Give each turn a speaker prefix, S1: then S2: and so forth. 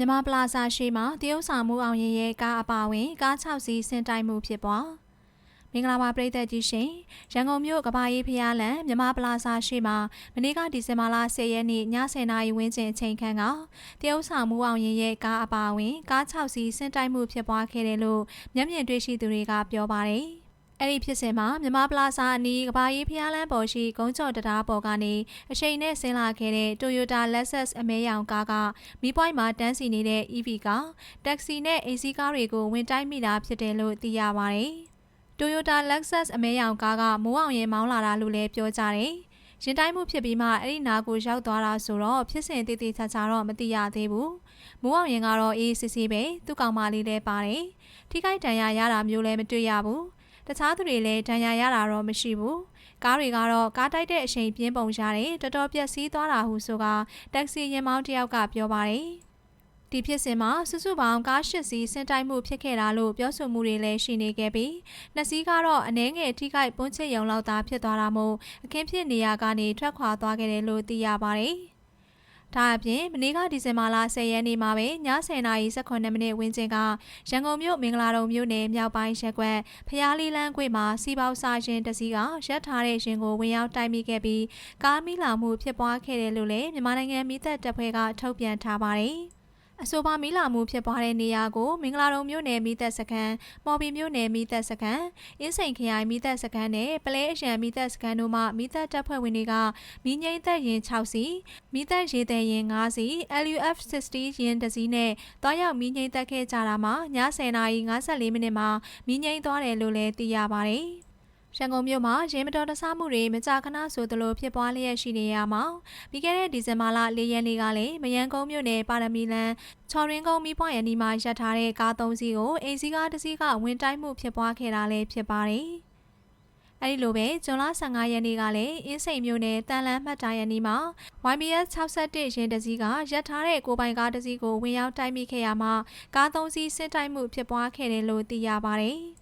S1: မြန်မာပလာဇာရှိမှတရုတ်ဆောင်မှုအောင်ရင်ရဲ့ကားအပါဝင်ကား6စီးဆင်းတိုက်မှုဖြစ်ပွားမင်္ဂလာပါပရိသတ်ကြီးရှင်ရန်ကုန်မြို့ကဘာရေးဖျားလန်မြန်မာပလာဇာရှိမှမနေ့ကဒီဇင်ဘာလ10ရက်နေ့ည10:00နာရီဝန်းကျင်အချိန်ခန့်ကတရုတ်ဆောင်မှုအောင်ရင်ရဲ့ကားအပါဝင်ကား6စီးဆင်းတိုက်မှုဖြစ်ပွားခဲ့တယ်လို့မျက်မြင်တွေ့ရှိသူတွေကပြောပါတယ် အဲ့ဒီဖြစ်စဉ်မှာမြမပလာဇာအနီးကဘာရေးဖျားလန်းပေါ်ရှိဂုံးကျော်တရားပေါ်ကနေအချိန်နဲ့ဆင်းလာခဲ့တဲ့ Toyota Lexus အမဲရောင်ကားကမီးပွိုင်းမှာတန်းစီနေတဲ့ EV ကတက္ကစီနဲ့အိမ်စီးကားတွေကိုဝင်တိုက်မိတာဖြစ်တယ်လို့သိရပါတယ်။ Toyota Lexus အမဲရောင်ကားကမိုးအောင်ရင်မောင်းလာတာလို့လည်းပြောကြတယ်။ရင်တိုင်းမှုဖြစ်ပြီးမှအဲ့ဒီနာကိုရောက်သွားတာဆိုတော့ဖြစ်စဉ်တည်တည်ချာချာတော့မသိရသေးဘူး။မိုးအောင်ရင်ကတော့အေးစစ်စစ်ပဲသူ့ကောင်မလေးလည်းပါတယ်။ထိခိုက်ဒဏ်ရာရတာမျိုးလည်းမတွေ့ရဘူး။ တခြားသူတွေလည်းဒဏ်ရာရတာတော့မရှိဘူးကားတွေကတော့ကားတိုက်တဲ့အချိန်ပြင်းပုံရတယ်တော်တော်ပျက်စီးသွားတာဟုဆိုကတက္ကစီရင်မောင်းတယောက်ကပြောပါတယ်ဒီဖြစ်စဉ်မှာစုစုပေါင်းကား၈စီးဆင်းတိုက်မှုဖြစ်ခဲ့တာလို့ပြောဆိုမှုတွေလည်းရှိနေခဲ့ပြီးနှစ်စီးကတော့အနှဲငယ်ထိခိုက်ပွန်းချစ်ရုံလောက်သာဖြစ်သွားတာမို့အခင်းဖြစ်နေရကနေထွက်ခွာသွားခဲ့တယ်လို့သိရပါတယ်။ ဒါအပြင်မနေ့ကဒီဇင်ဘာလ10ရက်နေ့မှာပဲည10:18မိနစ်ဝန်းကျင်ကရန်ကုန်မြို့မင်္ဂလာတုံမြို့နယ်မြောက်ပိုင်းရက်ကွက်ဖျားလီလန်းကွေ့မှာစီပေါစာရင်တစည်းကရက်ထားတဲ့ရင်ကိုဝင်ရောက်တိုက်မိခဲ့ပြီးကားမိလောင်မှုဖြစ်ပွားခဲ့တယ်လို့လည်းမြန်မာနိုင်ငံမိသက်တပ်ဖွဲ့ကထုတ်ပြန်ထားပါတယ်။ အဆိုပါမီးလာမှုဖြစ်ပွားတဲ့နေရာကိုမင်္ဂလာတုံမြို့နယ်မိသက်စခန်းမော်ဘီမြို့နယ်မိသက်စခန်းအင်းစိန်ခရိုင်မိသက်စခန်းနဲ့ပလဲအရန်မိသက်စခန်းတို့မှမိသက်တပ်ဖွဲ့ဝင်တွေကမိငိမ့်သက်ရင်6စီမိသက်ရေသက်ရင်5စီ LUF 60ရင်တစည်းနဲ့တွားရောက်မိငိမ့်သက်ခဲ့ကြတာမှာည10:54မိနစ်မှာမိငိမ့်သွားတယ်လို့လည်းသိရပါတယ်။ ရန်ကုန်မြို့မှာရေမတော်တဆမှုတွေမကြာခဏဆိုသလိုဖြစ်ပွားလျက်ရှိနေရမှာပြီးခဲ့တဲ့ဒီဇင်ဘာလ၄ရက်နေ့ကလည်းမယန်းကုန်းမြို့နယ်ပါရမီလန်ချော်ရင်းကုန်းမိပွားရန်ဒီမှာရပ်ထားတဲ့ကား၃စီးကိုအိမ်စီးကားတစ်စီးကဝင်တိုက်မှုဖြစ်ပွားခဲ့တာလည်းဖြစ်ပါတယ်အဲဒီလိုပဲဇွန်လ15ရက်နေ့ကလည်းအင်းစိန်မြို့နယ်တန်လန်းမှတ်တိုင်ရနီမှာ YBS 61ရင်တစည်းကရပ်ထားတဲ့ကိုပိုင်ကားတစ်စီးကိုဝင်ရောက်တိုက်မိခဲ့ရမှာကားသုံးစီးစစ်တိုက်မှုဖြစ်ပွားခဲ့တယ်လို့သိရပါတယ်။